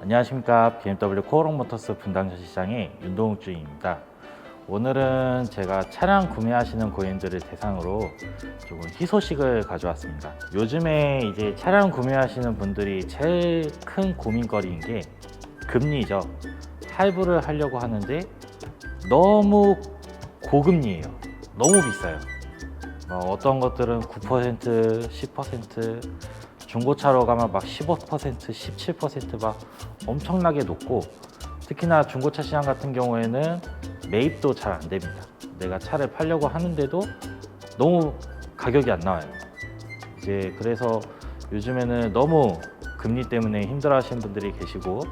안녕하십니까 BMW 코오롱 모터스 분당 전 시장의 윤동욱 주임입니다. 오늘은 제가 차량 구매하시는 고객님들을 대상으로 조금 희소식을 가져왔습니다. 요즘에 이제 차량 구매하시는 분들이 제일 큰 고민거리인 게 금리죠. 할부를 하려고 하는데 너무 고금리예요. 너무 비싸요. 어, 어떤 것들은 9%, 10%, 중고차로 가면 막 15%, 17%막 엄청나게 높고 특히나 중고차 시장 같은 경우에는 매입도 잘 안 됩니다. 내가 차를 팔려고 하는데도 너무 가격이 안 나와요. 이제 그래서 요즘에는 너무 금리 때문에 힘들어 하시는 분들이 계시고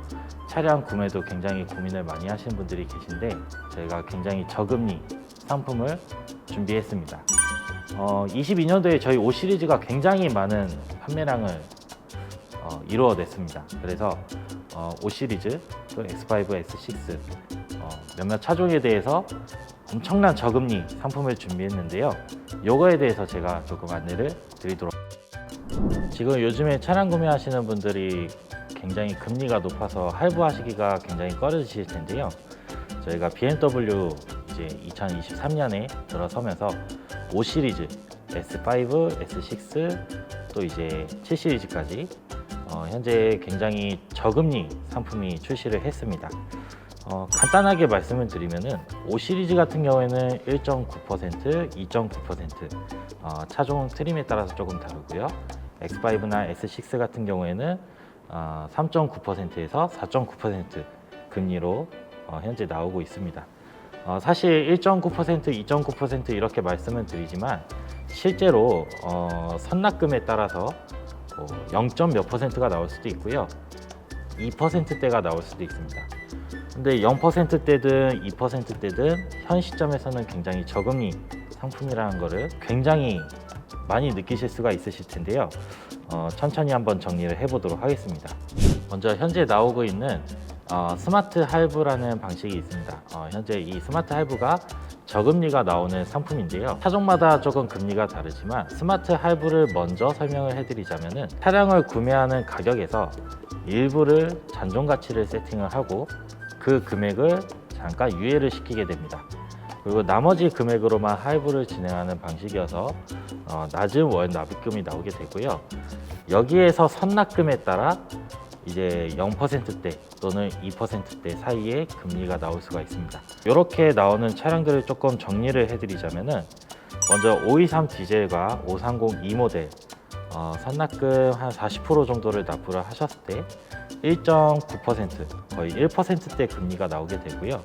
차량 구매도 굉장히 고민을 많이 하시는 분들이 계신데 저희가 굉장히 저금리 상품을 준비했습니다. 어, 22년도에 저희 5 시리즈가 굉장히 많은 판매량을 어, 이루어냈습니다. 그래서 어, 5 시리즈, 또 X5, S6 어, 몇몇 차종에 대해서 엄청난 저금리 상품을 준비했는데요. 요거에 대해서 제가 조금 안내를 드리도록 지금 요즘에 차량 구매하시는 분들이 굉장히 금리가 높아서 할부하시기가 굉장히 꺼려지실 텐데요. 저희가 BMW 이제 2023년에 들어서면서 5 시리즈, S5, S6, 또 이제 7 시리즈까지 어, 현재 굉장히 저금리 상품이 출시를 했습니다. 어, 간단하게 말씀을 드리면은 5 시리즈 같은 경우에는 1.9%, 2.9% 어, 차종 트림에 따라서 조금 다르고요. X5나 S6 같은 경우에는 어, 3.9%에서 4.9% 금리로 어, 현재 나오고 있습니다. 어, 사실 1.9%, 2.9% 이렇게 말씀을 드리지만 실제로 어, 선납금에 따라서 뭐 0. 몇 퍼센트가 나올 수도 있고요. 2%대가 나올 수도 있습니다. 근데 0%대든 2%대든 현 시점에서는 굉장히 저금리 상품이라는 거를 굉장히 많이 느끼실 수가 있으실 텐데요. 어, 천천히 한번 정리를 해보도록 하겠습니다. 먼저 현재 나오고 있는 어, 스마트 할부라는 방식이 있습니다. 어, 현재 이 스마트 할부가 저금리가 나오는 상품인데요. 차종마다 조금 금리가 다르지만 스마트 할부를 먼저 설명을 해드리자면은 차량을 구매하는 가격에서 일부를 잔존 가치를 세팅을 하고 그 금액을 잠깐 유예를 시키게 됩니다. 그리고 나머지 금액으로만 할부를 진행하는 방식이어서 어, 낮은 월 납입금이 나오게 되고요. 여기에서 선납금에 따라 이제 0%대 또는 2%대 사이에 금리가 나올 수가 있습니다. 이렇게 나오는 차량들을 조금 정리를 해드리자면은 먼저 523 디젤과 530 E 모델 어, 선납금 한 40% 정도를 납부를 하셨을 때 1.9% 거의 1%대 금리가 나오게 되고요.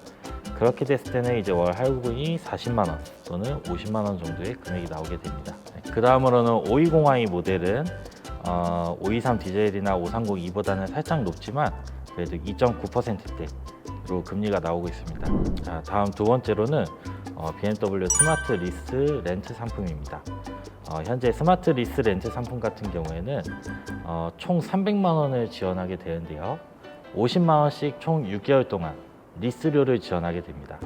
그렇게 됐을 때는 이제 월 할부금이 40만 원 또는 50만 원 정도의 금액이 나오게 됩니다. 그 다음으로는 520i 모델은 어, 523 디젤이나 530E보다는 살짝 높지만 그래도 2.9%대로 금리가 나오고 있습니다. 자, 다음 두 번째로는 어, BMW 스마트 리스 렌트 상품입니다. 어, 현재 스마트 리스 렌트 상품 같은 경우에는 어, 총 300만 원을 지원하게 되는데요. 50만 원씩 총 6개월 동안 리스료를 지원하게 됩니다.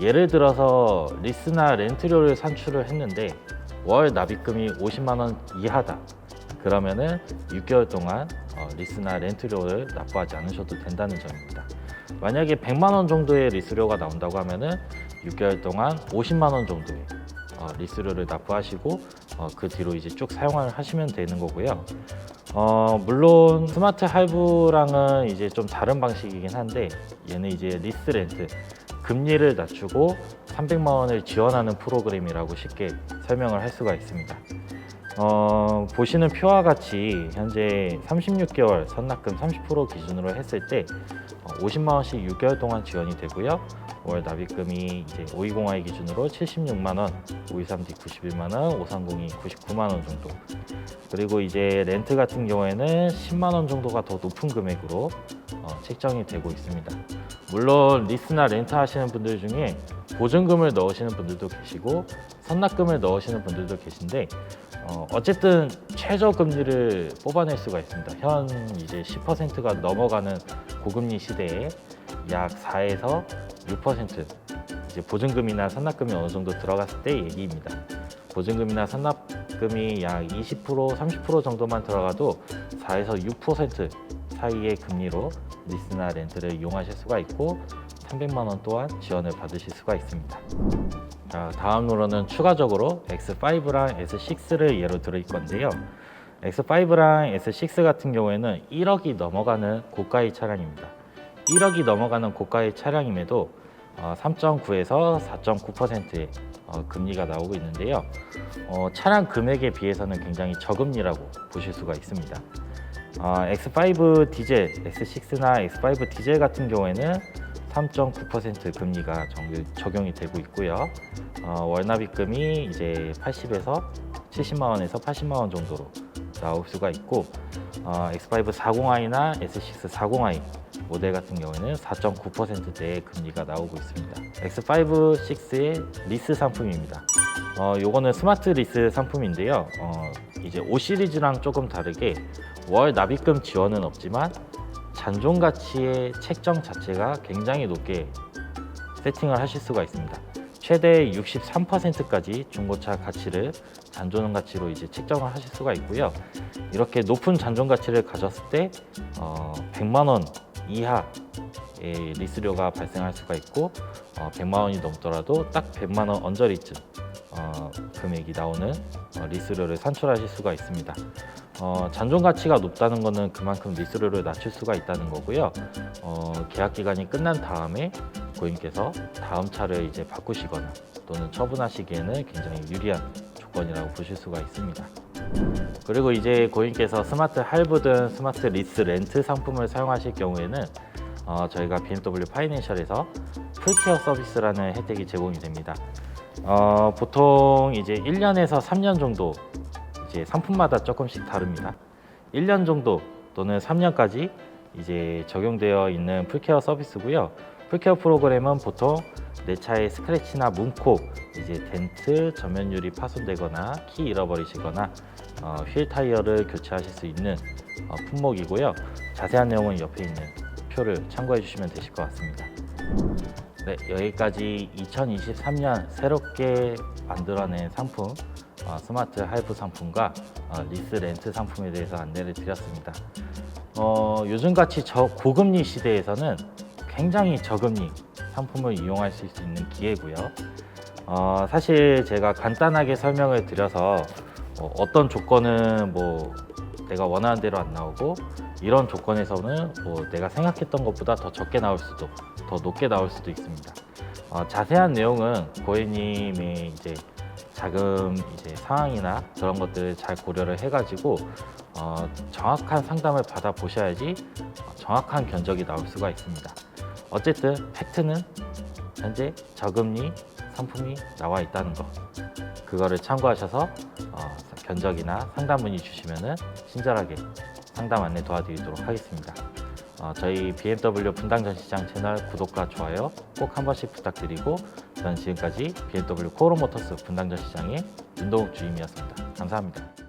예를 들어서 리스나 렌트료를 산출을 했는데 월 납입금이 50만 원 이하다. 그러면은 6개월 동안 어, 리스나 렌트료를 납부하지 않으셔도 된다는 점입니다. 만약에 100만 원 정도의 리스료가 나온다고 하면은 6개월 동안 50만 원 정도의 어, 리스료를 납부하시고 어, 그 뒤로 이제 쭉 사용을 하시면 되는 거고요. 어, 물론 스마트 할부랑은 이제 좀 다른 방식이긴 한데 얘는 이제 리스 렌트 금리를 낮추고 300만 원을 지원하는 프로그램이라고 쉽게 설명을 할 수가 있습니다. 어, 보시는 표와 같이 현재 36개월 선납금 30% 기준으로 했을 때 어, 50만 원씩 6개월 동안 지원이 되고요. 월 납입금이 이제 520i 기준으로 76만 원, 523D 91만 원, 530이 99만 원 정도. 그리고 이제 렌트 같은 경우에는 10만 원 정도가 더 높은 금액으로 어, 책정이 되고 있습니다. 물론 리스나 렌트 하시는 분들 중에 보증금을 넣으시는 분들도 계시고 선납금을 넣으시는 분들도 계신데 어, 어쨌든 최저 금리를 뽑아낼 수가 있습니다. 현 이제 10%가 넘어가는 고금리 시대에 약 4에서 6% 이제 보증금이나 선납금이 어느 정도 들어갔을 때 얘기입니다. 보증금이나 선납금이 약 20% 30% 정도만 들어가도 4에서 6% 사이의 금리로 리스나 렌트를 이용하실 수가 있고 300만 원 또한 지원을 받으실 수가 있습니다. 자, 다음으로는 추가적으로 X5랑 S6를 예로 들을 건데요. X5랑 S6 같은 경우에는 1억이 넘어가는 고가의 차량입니다. 1억이 넘어가는 고가의 차량임에도 3.9에서 4.9%의 어, 금리가 나오고 있는데요. 어, 차량 금액에 비해서는 굉장히 저금리라고 보실 수가 있습니다. 어, X5 디젤, X6나 X5 디젤 같은 경우에는 3.9% 금리가 정- 적용이 되고 있고요. 어, 월납입금이 이제 80에서 70만 원에서 80만 원 정도로 나올 수가 있고 어, X5 40i나 S6 40i 모델 같은 경우에는 4.9%대의 금리가 나오고 있습니다. X5, 6의 리스 상품입니다. 어, 요거는 스마트 리스 상품인데요. 어, 이제 5 시리즈랑 조금 다르게 월 납입금 지원은 없지만 잔존 가치의 책정 자체가 굉장히 높게 세팅을 하실 수가 있습니다. 최대 63%까지 중고차 가치를 잔존 가치로 이제 책정을 하실 수가 있고요. 이렇게 높은 잔존 가치를 가졌을 때 어, 100만 원 이하의 리스료가 발생할 수가 있고 어, 100만 원이 넘더라도 딱 100만 원 언저리쯤 어, 금액이 나오는 어, 리스료를 산출하실 수가 있습니다. 어, 잔존 가치가 높다는 것은 그만큼 리스료를 낮출 수가 있다는 거고요. 어, 계약 기간이 끝난 다음에 고객님께서 다음 차를 이제 바꾸시거나 또는 처분하시기에는 굉장히 유리한 조건이라고 보실 수가 있습니다. 그리고 이제 고객님께서 스마트 할부든 스마트 리스 렌트 상품을 사용하실 경우에는 어, 저희가 BMW 파이낸셜에서 풀케어 서비스라는 혜택이 제공이 됩니다. 어, 보통 이제 1년에서 3년 정도 이제 상품마다 조금씩 다릅니다. 1년 정도 또는 3년까지 이제 적용되어 있는 풀케어 서비스고요. 풀케어 프로그램은 보통 내 차의 스크래치나 문콕, 이제 덴트, 전면 유리 파손되거나 키 잃어버리시거나 어, 휠 타이어를 교체하실 수 있는 어, 품목이고요. 자세한 내용은 옆에 있는 표를 참고해 주시면 되실 것 같습니다. 네, 여기까지 2023년 새롭게 만들어낸 상품 어, 스마트 할부 상품과 어, 리스 렌트 상품에 대해서 안내를 드렸습니다. 어, 요즘같이 저 고금리 시대에서는 굉장히 저금리 상품을 이용할 수 있는 기회고요. 어, 사실 제가 간단하게 설명을 드려서 어, 어떤 조건은 뭐 내가 원하는 대로 안 나오고 이런 조건에서는 뭐 내가 생각했던 것보다 더 적게 나올 수도 더 높게 나올 수도 있습니다. 어, 자세한 내용은 고객님의 이제 자금 이제 상황이나 그런 것들을 잘 고려를 해가지고 어, 정확한 상담을 받아 보셔야지 어, 정확한 견적이 나올 수가 있습니다. 어쨌든 팩트는 현재 저금리 상품이 나와 있다는 거 그거를 참고하셔서 어, 견적이나 상담 문의 주시면은 친절하게 상담 안내 도와드리도록 하겠습니다. 어, 저희 BMW 분당 전시장 채널 구독과 좋아요 꼭 한 번씩 부탁드리고 저는 지금까지 BMW 코오로 모터스 분당 전시장의 윤동욱 주임이었습니다. 감사합니다.